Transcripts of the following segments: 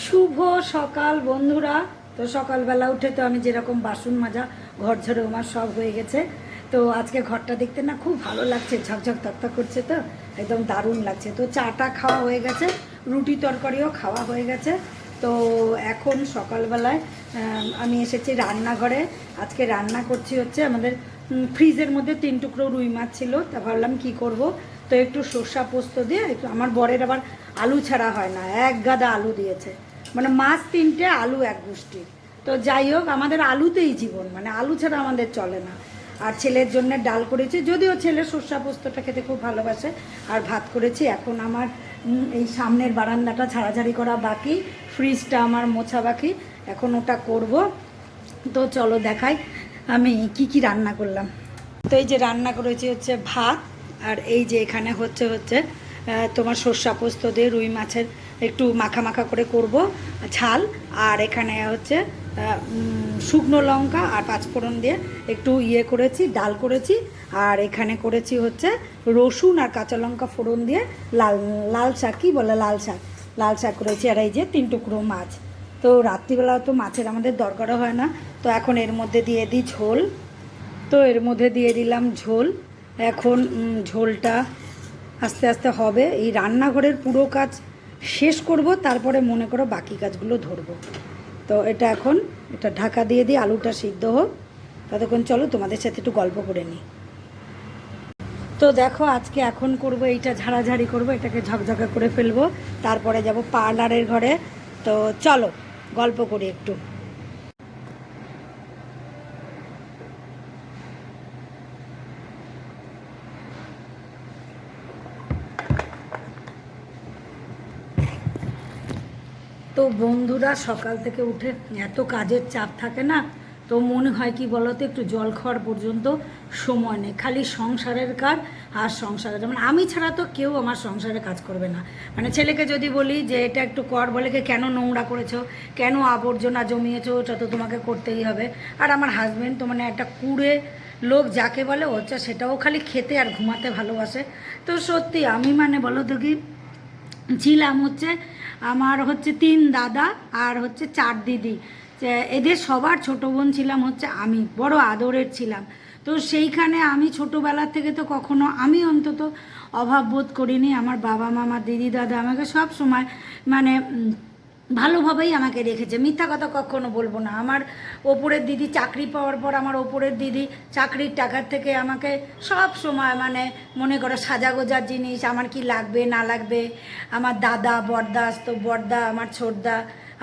শুভ সকাল বন্ধুরা। তো সকালবেলা উঠে তো আমি যেরকম বাসন মাজা, ঘর ঝরে আমার সব হয়ে গেছে। তো আজকে ঘরটা দেখতে না খুব ভালো লাগছে, ঝকঝক তকতক করছে তো, একদম দারুণ লাগছে। তো চাটা খাওয়া হয়ে গেছে, রুটি তরকারিও খাওয়া হয়ে গেছে। তো এখন সকালবেলায় আমি এসেছি রান্নাঘরে। আজকে রান্না করছি হচ্ছে আমাদের ফ্রিজের মধ্যে তিন টুকরো রুই মাছ ছিল। তা ভাবলাম কি করব? তো একটু সর্ষা পোস্ত দিয়ে, একটু আমার বরের আবার আলু ছাড়া হয় না, এক গাদা আলু দিয়েছে। মানে মাছ তিনটে, আলু এক গোষ্ঠী। তো যাই হোক, আমাদের আলুতেই জীবন মানে আলু ছাড়া আমাদের চলে না। আর ছেলের জন্য ডাল করেছি, যদিও ছেলে সর্ষা পোস্তটা খেতে খুব ভালোবাসে। আর ভাত করেছি, এখন আমার এই সামনের বারান্দাটা ছাড়াছাড়ি করা বাকি, ফ্রিজটা আমার মোছা বাকি, এখন ওটা করব। তো চলো দেখাই, আমি কি কি রান্না করলাম। তো এই যে রান্না করেছি হচ্ছে ভাত, আর এই যে এখানে হচ্ছে হচ্ছে তোমার সর্ষা পোস্ত দিয়ে রুই মাছের একটু মাখা মাখা করে করব, ঝাল। আর এখানে হচ্ছে শুকনো লঙ্কা আর পাঁচফোড়ন দিয়ে একটু ইয়ে করেছি, ডাল করেছি। আর এখানে করেছি হচ্ছে রসুন আর কাঁচা লঙ্কা ফোড়ন দিয়ে লাল লাল শাক, কী বলে লাল শাক? লাল শাক করেছি আর এই যে তিন টুকরো মাছ। তো রাত্রিবেলা তো মাছের আমাদের দরকারও হয় না। তো এখন এর মধ্যে দিয়ে দিই ঝোল। তো এর মধ্যে দিয়ে দিলাম ঝোল। এখন ঝোলটা আস্তে আস্তে হবে। এই রান্নাঘরের পুরো কাজ শেষ করব, তারপরে মনে করো বাকি কাজগুলো ধরবো। তো এটা এখন, এটা ঢাকা দিয়ে দিই আলুটা সিদ্ধ হোক। ততক্ষণ চলো তোমাদের সাথে একটু গল্প করে নিই। তো দেখো, আজকে এখন করব এইটা ঝাড়াঝাড়ি করব, এটাকে ঝকঝকে করে ফেলব। তারপরে যাব পার্লারের ঘরে। তো চলো, গল্প করি একটু। তো বন্ধুরা, সকাল থেকে উঠে এত কাজের চাপ থাকে না, তো মনে হয় কি বলতো, একটু জল খাওয়ার পর্যন্ত সময় নেই। খালি সংসারের কাজ আর সংসারের মানে আমি ছাড়া তো কেউ আমার সংসারে কাজ করবে না। মানে ছেলেকে যদি বলি যে, এটা একটু কর, বলে কেন নোংরা করেছ? কেন আবর্জনা জমিয়েছো? ওটা তো তোমাকে করতেই হবে। আর আমার হাজব্যান্ড তো মানে একটা কুড়ে লোক, যাকে বলে হচ্ছে সেটাও খালি খেতে আর ঘুমাতে ভালোবাসে। তো সত্যি আমি মানে বলো তো কি, ছিলাম হচ্ছে আমার হচ্ছে তিন দাদা আর হচ্ছে চার দিদি। এদের সবার ছোট বোন ছিলাম হচ্ছে আমি, বড় আদরের ছিলাম। তো সেইখানে আমি ছোটোবেলার থেকে তো কখনো আমি অন্তত অভাব বোধ করিনি। আমার বাবা মামা দিদি দাদা আমাকে সব সময় মানে ভালোভাবেই আমাকে রেখেছে। মিথ্যা কথা কখনো বলব না। আমার ওপরের দিদি চাকরি পাওয়ার পর আমার ওপরের দিদি চাকরির টাকার থেকে আমাকে সব সময় মানে মনে করো সাজাগোজার জিনিস, আমার কি লাগবে না লাগবে, আমার দাদা বরদাস্ত আসতো বড়দা আমার ছোটদা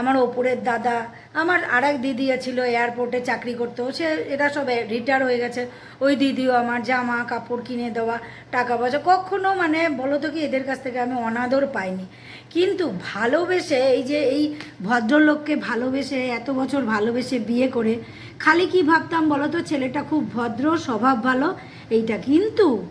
আমার ওপরের দাদা, আমার আর এক দিদি ছিল এয়ারপোর্টে চাকরি করতো, সে, এরা সব রিটায়ার হয়ে গেছে। ওই দিদিও আমার জামা, কাপড় কিনে দেওয়া, টাকা পয়সা, কখনো মানে বলো তো কি, এদের কাছ থেকে আমি অনাদর পাইনি। কিন্তু ভালোবেসে, এই যে এই ভদ্রলোককে ভালোবেসে, এত বছর ভালোবেসে বিয়ে করে, খালি কি ভাবতাম বলো তো ছেলেটা খুব ভদ্র, স্বভাব ভালো, এইটা কিন্তু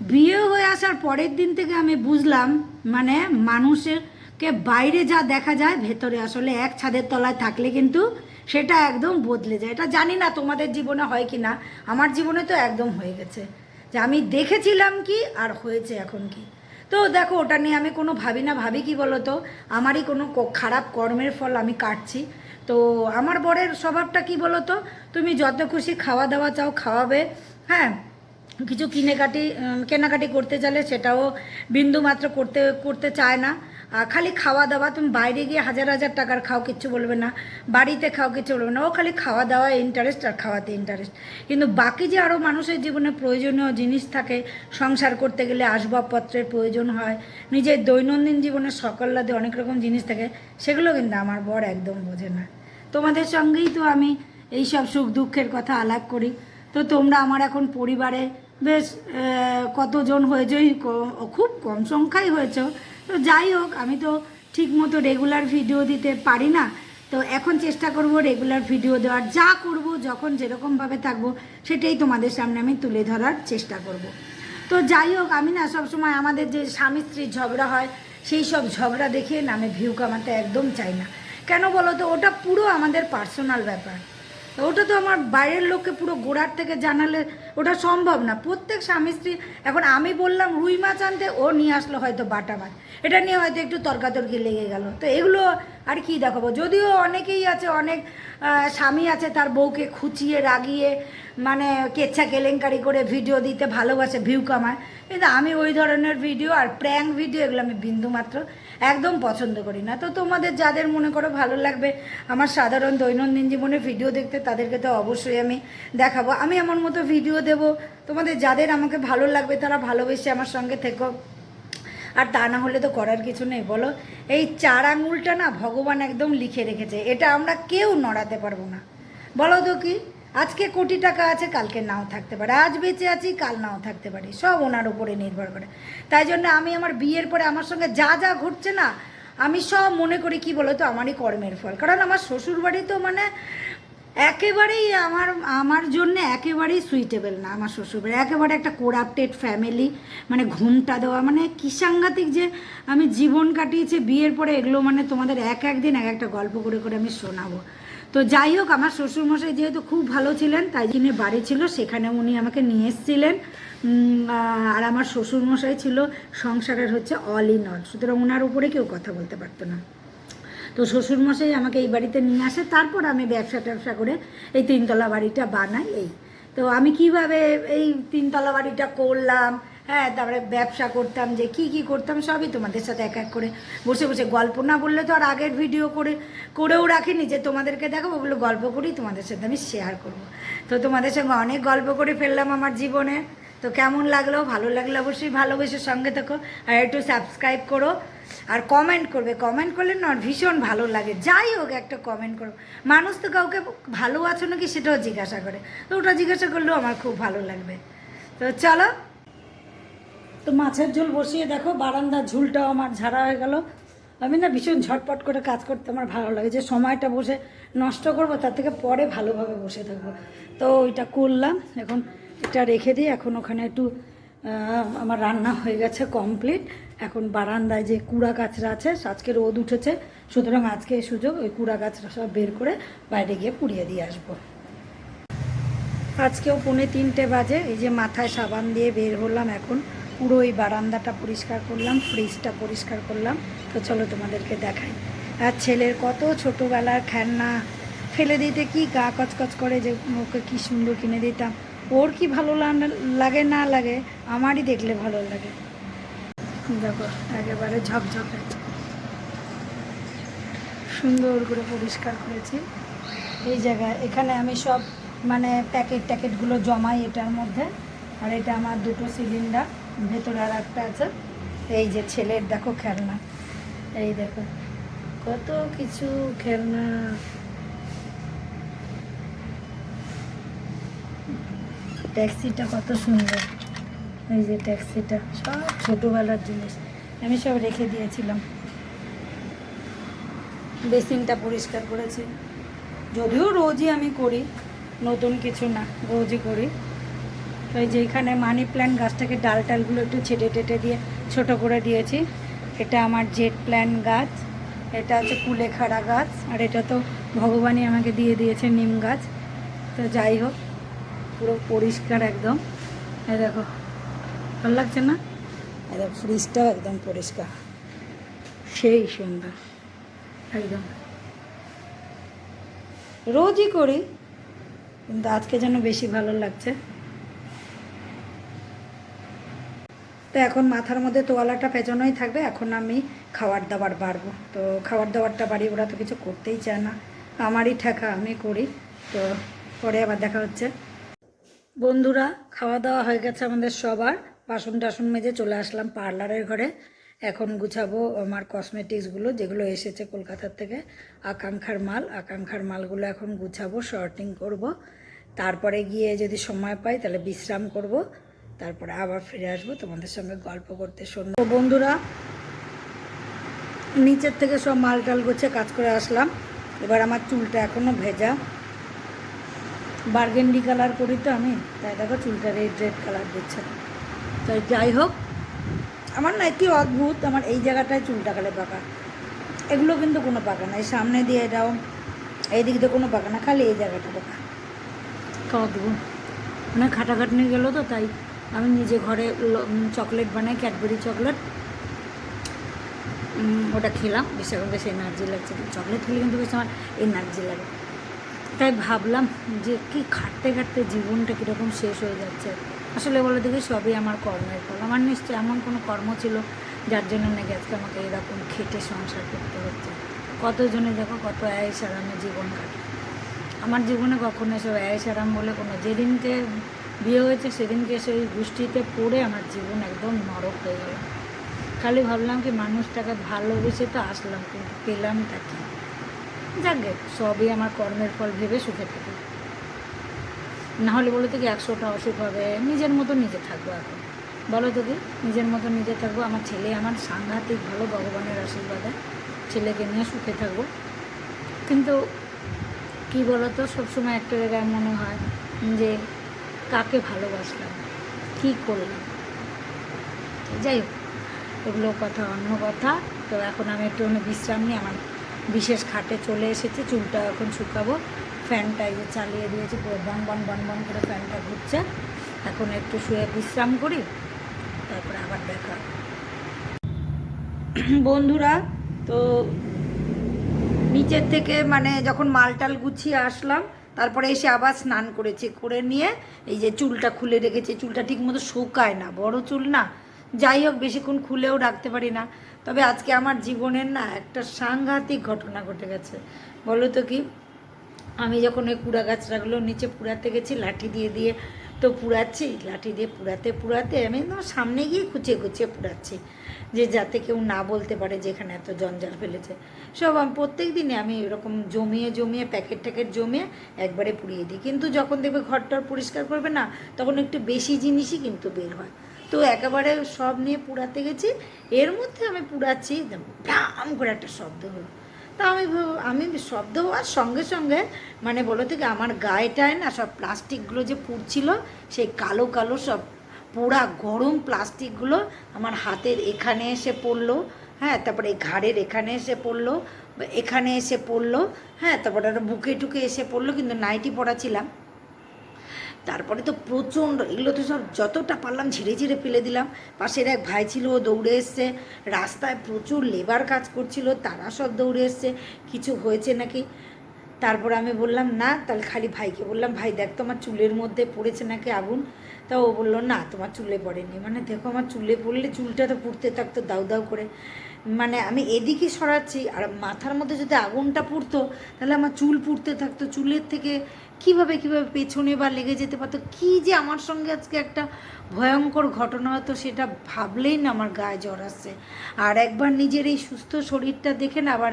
বিয়ে হয়ে আসার পরের দিন থেকে আমি বুঝলাম মানে মানুষেরকে বাইরে যা দেখা যায়, ভেতরে আসলে এক ছাদের তলায় থাকলে কিন্তু সেটা একদম বদলে যায়। এটা জানি না তোমাদের জীবনে হয় কি না, আমার জীবনে তো একদম হয়ে গেছে। যে আমি দেখেছিলাম কি আর হয়েছে এখন কি। তো দেখো, ওটা নিয়ে আমি কোনো ভাবি না, ভাবি কি বলো তো আমারই কোনো খারাপ কর্মের ফল আমি কাটছি। তো আমার বরের স্বভাবটা কি বলো তো তুমি যত খুশি খাওয়া দাওয়া চাও খাওয়াবে হ্যাঁ? কিছু কিনে কাটি কেনাকাটি করতে চাইলে সেটাও বিন্দু মাত্র করতে করতে চায় না। খালি খাওয়া দাওয়া, তুমি বাইরে গিয়ে হাজার হাজার টাকার খাও, কিচ্ছু বলবে না। বাড়িতে খাও, কিচ্ছু বলবে না। ও খালি খাওয়া দাওয়া ইন্টারেস্ট আর খাওয়াতে ইন্টারেস্ট কিন্তু বাকি যে আরও মানুষের জীবনে প্রয়োজনীয় জিনিস থাকে, সংসার করতে গেলে আসবাবপত্রের প্রয়োজন হয়, নিজের দৈনন্দিন জীবনে সকল্লাদে অনেক রকম জিনিস থাকে, সেগুলো কিন্তু আমার বর একদম বোঝে না। তোমাদের সঙ্গেই তো আমি এই সব সুখ দুঃখের কথা আলাপ করি। তো তোমরা আমার এখন পরিবারে বেশ কতজন হয়েছে? ওই খুব কম সংখ্যাই হয়েছে। তো যাই হোক, আমি তো ঠিক মতো রেগুলার ভিডিও দিতে পারি না। তো এখন চেষ্টা করব রেগুলার ভিডিও দেওয়ার। যা করব, যখন যেরকমভাবে থাকব, সেটাই তোমাদের সামনে আমি তুলে ধরার চেষ্টা করব। তো যাই হোক, আমি না সবসময় আমাদের যে স্বামী স্ত্রীর ঝগড়া হয়, সেই সব ঝগড়া দেখে না আমি ভিউ কামাতে একদম চাই না। কেন বলো তো, ওটা পুরো আমাদের পার্সোনাল ব্যাপার। ওটা তো আমার বাইরের লোককে পুরো গোড়ার থেকে জানালে ওটা সম্ভব না। প্রত্যেক স্বামী স্ত্রী, এখন আমি বললাম, রুই মাছ আনতে, ও নিয়ে আসলো হয়তো বাটা মাছ। এটা নিয়ে হয়তো একটু তর্কাতর্কি লেগে গেল। তো এগুলো আর কি দেখাবো? যদিও অনেকেই আছে, অনেক স্বামী আছে তার বউকে খুচিয়ে, রাগিয়ে মানে কেচ্ছা কেলেঙ্কারি করে ভিডিও দিতে ভালোবাসে, ভিউ কামায়। কিন্তু আমি ওই ধরনের ভিডিও আর প্র্যাঙ্ক ভিডিও এগুলো আমি বিন্দু মাত্র একদম পছন্দ করি না। তো তোমাদের যাদের মনে করো ভালো লাগবে আমার সাধারণ দৈনন্দিন জীবনে ভিডিও দেখতে, তাদেরকে তো অবশ্যই আমি দেখাবো। আমি আমার মতো ভিডিও দেব, তোমাদের যাদের আমাকে ভালো লাগবে তারা ভালোবেসে আমার সঙ্গে থেকো। আর তা না হলে তো করার কিছু নেই, বলো? এই চার আঙুলটা না ভগবান একদম লিখে রেখেছে, এটা আমরা কেউ নড়াতে পারব না। বলো তো কি? আজকে কোটি টাকা আছে, কালকে নাও থাকতে পারে। আজ বেঁচে আছি, কাল নাও থাকতে পারি। সব ওনার উপরে নির্ভর করে। তাই জন্য আমি আমার বিয়ের পরে আমার সঙ্গে যা যা ঘটছে না, আমি সব মনে করি, কি বলো তো আমারই কর্মের ফল। কারণ আমার শ্বশুর বাড়ি তো মানে একেবারেই আমার আমার জন্য একেবারেই সুইটেবল না আমার শ্বশুরবাড়ি। একেবারে একটা কোরাপ্টেড ফ্যামিলি মানে ঘুমটা দেওয়া মানে কি সাংঘাতিক যে আমি জীবন কাটিয়েছি, বিয়ের পরে এগুলো মানে তোমাদের এক একদিন এক একটা গল্প করে করে আমি শোনাবো। তো যাই হোক, আমার শ্বশুরমশাই যেহেতু খুব ভালো ছিলেন, তাই জন্য বাড়ি ছিল সেখানে উনি আমাকে নিয়ে এসেছিলেন। আর আমার শ্বশুরমশাই ছিল সংসারের হচ্ছে অল ইন অল সুতরাং ওনার উপরে কেউ কথা বলতে পারতো না। তো শ্বশুরমশাই আমাকে এই বাড়িতে নিয়ে আসে, তারপর আমি ব্যবসা ট্যাবসা করে এই তিনতলা বাড়িটা বানাই এই। তো আমি কীভাবে এই তিনতলা বাড়িটা করলাম হ্যাঁ তারপরে ব্যবসা করতাম, যে কি কি করতাম, সবই তোমাদের সাথে এক এক করে বসে বসে গল্প না বললে তো আর আগের ভিডিও করে, করেও রাখিনি যে তোমাদেরকে দেখাবো, বলে গল্প করি, তোমাদের সাথে আমি শেয়ার করব। তো তোমাদের সঙ্গে অনেক গল্প করে ফেললাম আমার জীবনে। তো কেমন লাগল? ভালো লাগলে অবশ্যই ভালোবেসে সঙ্গে থেকো, আর একটু সাবস্ক্রাইব করো, আর কমেন্ট করবে। কমেন্ট করলে না, ভীষণ ভালো লাগে। যাই হোক, একটা কমেন্ট করো। মানুষ তো কাউকে ভালো আছো নাকি সেটাও জিজ্ঞাসা করে। তো ওটা জিজ্ঞাসা করলেও আমার খুব ভালো লাগবে। তো চলো তো মাছের ঝোল বসিয়ে দেখো, বারান্দার ঝুলটাও আমার ঝাড়া হয়ে গেল। আমি না ভীষণ ঝটপট করে কাজ করতে আমার ভালো লাগে, যে সময়টা বসে নষ্ট করব তার থেকে পরে ভালোভাবে বসে থাকব। তো ওইটা করলাম, এখন এটা রেখে দিই এখন ওখানে একটু আমার রান্না হয়ে গেছে কমপ্লিট এখন বারান্দায় যে কুড়া কাচরা আছে, আজকে রোদ উঠেছে, সুতরাং আজকে এই সুযোগ ওই কুড়া কাচরা সব বের করে বাইরে গিয়ে পুড়িয়ে দিয়ে আসব। আজকেও পৌনে তিনটে বাজে, এই যে মাথায় সাবান দিয়ে বের হলাম এখন। পুরো এই বারান্দাটা পরিষ্কার করলাম ফ্রিজটা পরিষ্কার করলাম। তো চলো তোমাদেরকে দেখাই। আর ছেলের কত ছোটোবেলার খেলনা। ফেলে দিতে কি গা কচকচ করে যে ওকে কি সুন্দর কিনে দিতাম। ওর কি ভালো লাগে না লাগে, আমারই দেখলে ভালো লাগে। দেখো, একেবারে ঝকঝকে। সুন্দর করে পরিষ্কার করেছি। এই জায়গায়, এখানে আমি সব মানে প্যাকেট ট্যাকেটগুলো জমাই এটার মধ্যে। আর এটা আমার দুটো সিলিন্ডার ভেতরে আর একটা আছে। এই যে ছেলের, দেখো খেলনা। এই দেখো, কত কিছু খেলনা। ট্যাক্সিটা কত সুন্দর। এই যে ট্যাক্সিটা, সব ছোটোবেলার জিনিস। আমি সব রেখে দিয়েছিলাম। বেসিনটা পরিষ্কার করেছি। যদিও রোজই আমি করি, নতুন কিছু না, রোজই করি। তো এই যে এখানে মানি প্ল্যান্ট গাছটাকে ডাল টালগুলো একটু ছেটে টেটে দিয়ে ছোট করে দিয়েছি। এটা আমার জেট প্ল্যান্ট গাছ, এটা হচ্ছে কুলেখাড়া গাছ, আর এটা তো ভগবানই আমাকে দিয়ে দিয়েছে নিম গাছ। তো যাই হোক, পুরো পরিষ্কার একদম। এই দেখো, ভালো লাগছে না? এই ফ্রিজটাও একদম পরিষ্কার। সেই সুন্দর, একদম। রোজই করি, কিন্তু আজকে যেন বেশি ভালো লাগছে। তো এখন মাথার মধ্যে তোয়ালাটা পেছনেই থাকবে, এখন আমি খাবার দাবার বাড়বো। তো খাবার দাবারটা বাড়ি ওরা তো কিছু করতেই চায় না। আমারই ঠেকা, আমি করি। তো পরে আবার দেখা হচ্ছে। বন্ধুরা, খাওয়া দাওয়া হয়ে গেছে আমাদের সবার। বাসন টাসন মেজে চলে আসলাম পার্লারের ঘরে। এখন গুছাবো আমার কসমেটিক্সগুলো, যেগুলো এসেছে কলকাতার থেকে। আকাঙ্ক্ষার মাল, আকাঙ্ক্ষার মালগুলো এখন গুছাবো, শর্টিং করব। তারপরে গিয়ে যদি সময় পাই তাহলে বিশ্রাম করব। তারপরে আবার ফিরে আসব তোমাদের সঙ্গে গল্প করতে শুনব। তো বন্ধুরা, নিচের থেকে সব মাল টাল গুছিয়ে কাজ করে আসলাম। এবার আমার চুলটা এখনও ভেজা। বার্গেন্ডি কালার করি তো আমি, তাই দেখো চুলটা রেড রেড কালার দিচ্ছে। তো যাই হোক, আমার না কি অদ্ভুত, আমার এই জায়গাটায় চুলটা খালে পাকা। এগুলো কিন্তু কোনো পাকা না, এই সামনে দিয়ে এটাও, এই দিক দিয়ে কোনো পাকা না, খালি এই জায়গাটা পাকা। দেবো মানে খাটাখাটনি গেলো তো, তাই আমি নিজে ঘরে চকলেট বানাই, ক্যাডবেরি চকলেট। ওটা খেলাম, বেশ এখন বেশ এনার্জি লাগছে। চকলেট খেলে কিন্তু বেশ আমার এনার্জি লাগে। তাই ভাবলাম যে কি খাটতে খাটতে জীবনটা কীরকম শেষ হয়ে যাচ্ছে। আসলে বলে দেখি, সবই আমার কর্মের ফল। আমার নিশ্চয়ই এমন কোনো কর্ম ছিল যার জন্য নাকি আজকে আমাকে এরকম খেটে সংসার করতে হচ্ছে। কতজনে দেখো কত আয়েস আরামে জীবন কাটে আমার জীবনে কখনো এসব আয়েস আরাম বলে কোনো, যেদিনকে বিয়ে হয়েছে সেদিনকে এসে ওই গোষ্ঠীতে পড়ে আমার জীবন একদম নরক হয়ে গেল। খালি ভাবলাম কি মানুষটাকে ভালোবেসে তো আসলাম, কিন্তু পেলাম তাকে যাকে সবই আমার কর্মের ফল ভেবে সুখে থাকি। না হলে বলো তো কি একশোটা অসুখ হবে? নিজের মতো নিজে থাকব এখন। বলো তো কি, নিজের মতো নিজে থাকব, আমার ছেলে আমার সাংঘাতিক ভালো ভগবানের আশীর্বাদে ছেলেকে নিয়ে সুখে থাকব। কিন্তু কী বলো তো, সবসময় একটা জায়গায় মনে হয় যে কাকে ভালোবাসলাম? কী করলাম? যাই হোক, এগুলো কথা, অন্য কথা। তো এখন আমি একটু বিশ্রাম নিই। আমার বিশেষ খাটে চলে এসেছি। চুলটা এখন শুকাবো। ফ্যানটা এই যে চালিয়ে দিয়েছি, পুরো বন বন বন বন করে ফ্যানটা ঘুরছে। এখন একটু শুয়ে বিশ্রাম করি, তারপরে আবার দেখা বন্ধুরা, তো নিচের থেকে মানে যখন মালটাল গুছিয়ে আসলাম তারপরে এসে আবার স্নান করেছি, করে নিয়ে এই যে চুলটা খুলে রেখেছি, চুলটা ঠিক মতো শুকায় না, বড় চুল না। যাই হোক, বেশিক্ষণ খুলেও রাখতে পারি না। তবে আজকে আমার জীবনের না একটা সাংঘাতিক ঘটনা ঘটে গেছে। বলো তো কি? আমি যখন ওই কুড়া গাছটাগুলো নিচে পুড়াতে গেছি, লাঠি দিয়ে দিয়ে তো পুড়াচ্ছি, লাঠি দিয়ে পুড়াতে পুড়াতে আমি সামনে গিয়ে কুচিয়ে কুচিয়ে পুড়াচ্ছি। যে যাতে কেউ না বলতে পারে যে এখানে এত জঞ্জাল ফেলেছে। সব আমি প্রত্যেক দিনে আমি এরকম জমিয়ে জমিয়ে, প্যাকেট ট্যাকেট জমিয়ে একবারে পুড়িয়ে দিই। কিন্তু যখন দেখবে ঘরটার পরিষ্কার করবে না, তখন একটু বেশি জিনিসই কিন্তু বের হয়। তো একেবারে সব নিয়ে পুড়াতে গেছি, এর মধ্যে আমি পুড়াচ্ছি ব্রাম করে একটা শব্দ হলো। তা আমি আমি শব্দ হওয়ার সঙ্গে সঙ্গে মানে বলো থেকে আমার গায়েটায় না সব প্লাস্টিকগুলো যে পুড়ছিল, সেই কালো কালো সব পোড়া গরম প্লাস্টিকগুলো আমার হাতের এখানে এসে পড়ল। হ্যাঁ তারপরে ঘাড়ের এখানে এসে পড়ল এখানে এসে পড়ল হ্যাঁ তারপরে বুকে টুকে এসে পড়ল, কিন্তু নাইটি পরা ছিলাম তারপরে তো প্রচণ্ড, এগুলো তো সব যতটা পারলাম ঝিরে ঝিরে ফেলে দিলাম। পাশের এক ভাই ছিল, ও দৌড়ে এসছে। রাস্তায় প্রচুর লেবার কাজ করছিল, তারা সব দৌড়ে এসছে। কিছু হয়েছে নাকি? তারপর আমি বললাম, না, তাহলে খালি ভাইকে বললাম, ভাই, দেখ, তোমার চুলের মধ্যে পড়েছে নাকি আগুন? তা ও বলল, না, তোমার চুলে পড়েনি। মানে দেখো, আমার চুলে পড়লে চুলটা তো পুড়তে থাকতো দাউ দাউ করে। মানে আমি এদিকে সরাচ্ছি, আর মাথার মধ্যে যদি আগুনটা পুড়তো, তাহলে আমার চুল পুড়তে থাকতো। চুলের থেকে কীভাবে কীভাবে পেছনে বা লেগে যেতে পারতো? কি যে আমার সঙ্গে আজকে একটা ভয়ঙ্কর ঘটনা হতো সেটা ভাবলেই না আমার গায়ে জ্বর আসছে আর একবার নিজের এই সুস্থ শরীরটা দেখে না, আবার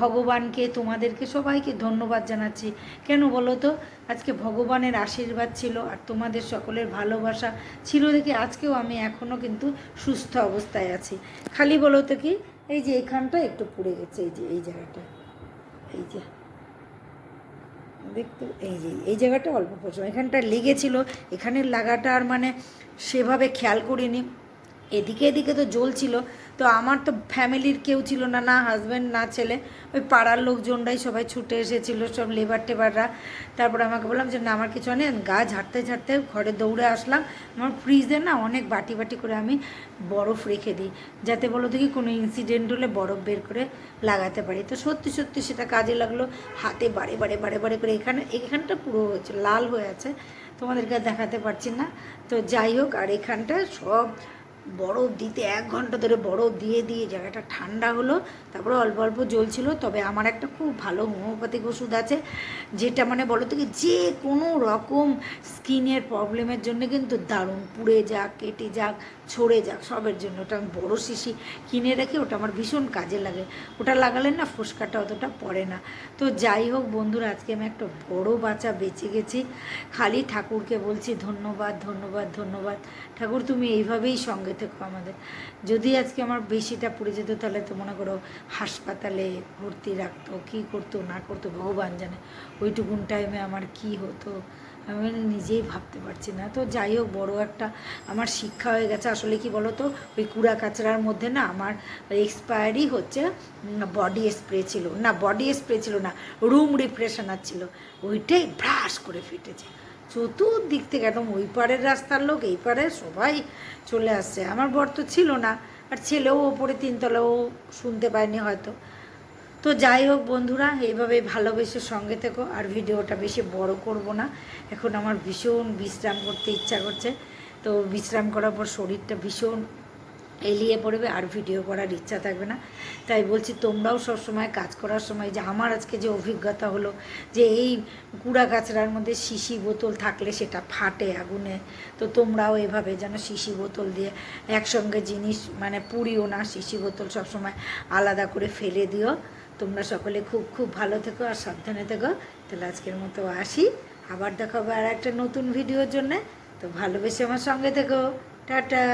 ভগবানকে, তোমাদেরকে সবাইকে ধন্যবাদ জানাচ্ছি। কেন বলো তো? আজকে ভগবানের আশীর্বাদ ছিল আর তোমাদের সকলের ভালোবাসা ছিল দেখে আজকেও আমি এখনও কিন্তু সুস্থ অবস্থায় আছি। খালি বলো তো কি? এই যে এখানটা একটু পুড়ে গেছে, এই যে, এই জায়গাটা। এই যে। দেখতে এই যে, এই জায়গাটা অল্প পছন্দ এখানটা লেগেছিল, এখানের লাগাটা আর মানে সেভাবে খেয়াল করিনি। এদিকে এদিকে তো জ্বলছিল, তো আমার তো ফ্যামিলির কেউ ছিল না না হাজব্যান্ড না ছেলে। ওই পাড়ার লোকজনরাই সবাই ছুটে এসেছিল, সব লেবার টেবাররা। তারপরে আমাকে বললাম যে, না, আমার কিছু নেই গা ঝাড়তে ঝাড়তে ঘরে দৌড়ে আসলাম। আমার ফ্রিজে না অনেক বাটি বাটি করে আমি বরফ রেখে দিই, যাতে বলো দেখি কোনো ইনসিডেন্ট হলে বরফ বের করে লাগাতে পারি। তো সত্যি সত্যি সেটা কাজে লাগল। হাতে বারে বারে বারে বারে করে এখানে, এখানটা পুরো হয়েছে, লাল হয়ে আছে। তোমাদেরকে দেখাতে পারছি না। তো যাই হোক, আর এখানটা সব বরফ দিতে এক ঘণ্টা ধরে বরফ দিয়ে দিয়ে জায়গাটা ঠান্ডা হলো, তারপরে অল্প অল্প জ্বলছিল। তবে আমার একটা খুব ভালো হোমিওপ্যাথিক ওষুধ আছে, যেটা মানে বলো তো যে কোনো রকম স্কিনের প্রবলেমের জন্য কিন্তু দারুণ। পুড়ে যাক, কেটে যাক ছড়ে যাক, সবের জন্য। ওটা আমি বড়ো শিশি কিনে রেখে ওটা আমার ভীষণ কাজে লাগে। ওটা লাগালে না ফুসকাটা অতটা পড়ে না। তো যাই হোক বন্ধুরা, আজকে আমি একটা বড় বাচ্চা বেঁচে গেছি। খালি ঠাকুরকে বলছি ধন্যবাদ ধন্যবাদ ধন্যবাদ। ঠাকুর, তুমি এইভাবেই সঙ্গে থেকো আমাদের। যদি আজকে আমার বেশিটা পড়ে যেত, তাহলে তো মনে করো হাসপাতালে ভর্তি রাখতো, কী করতো, না করতো, ভগবান জানে। ওইটুকুন টাইমে আমার কি হতো? আমি নিজেই ভাবতে পারছি না। তো যাই হোক, বড়ো একটা আমার শিক্ষা হয়ে গেছে। আসলে কি বলো তো ওই কুড়া কাচড়ার মধ্যে না আমার এক্সপায়ারি হচ্ছে বডি স্প্রে ছিল। না বডি স্প্রে ছিল না রুম রিফ্রেশনার ছিল। ওইটাই ব্রাশ করে ফেটেছে। চতুর্দিক থেকে একদম ওই পারের রাস্তার লোক, এই পারে সবাই চলে আসছে। আমার বর তো ছিল না, আর ছেলেও ওপরে তিনতলাও শুনতে পায়নি হয়তো। তো যাই হোক বন্ধুরা এইভাবে ভালোবেসে সঙ্গে থেকো, আর ভিডিওটা বেশি বড় করব না। এখন আমার ভীষণ বিশ্রাম করতে ইচ্ছা করছে। তো বিশ্রাম করার পর শরীরটা ভীষণ এলিয়ে পড়বে, আর ভিডিও করার ইচ্ছা থাকবে না। তাই বলছি তোমরাও সব সময় কাজ করার সময় যে আমার আজকে যে অভিজ্ঞতা হলো, যে এই কুড়া কাচড়ার মধ্যে শিশি বোতল থাকলে সেটা ফাটে আগুনে। তো তোমরাও এভাবে যেন শিশি বোতল দিয়ে একসঙ্গে জিনিস মানে পুড়িও না, শিশি বোতল সবসময় আলাদা করে ফেলে দিও। তোমরা সকলে খুব খুব ভালো থেকো আর সাবধানে থেকো। তাহলে আজকের মতো আসি। আবার দেখাবো আর একটা নতুন ভিডিওর জন্যে। তো ভালোবেসে আমার সঙ্গে থেকো। টাটা।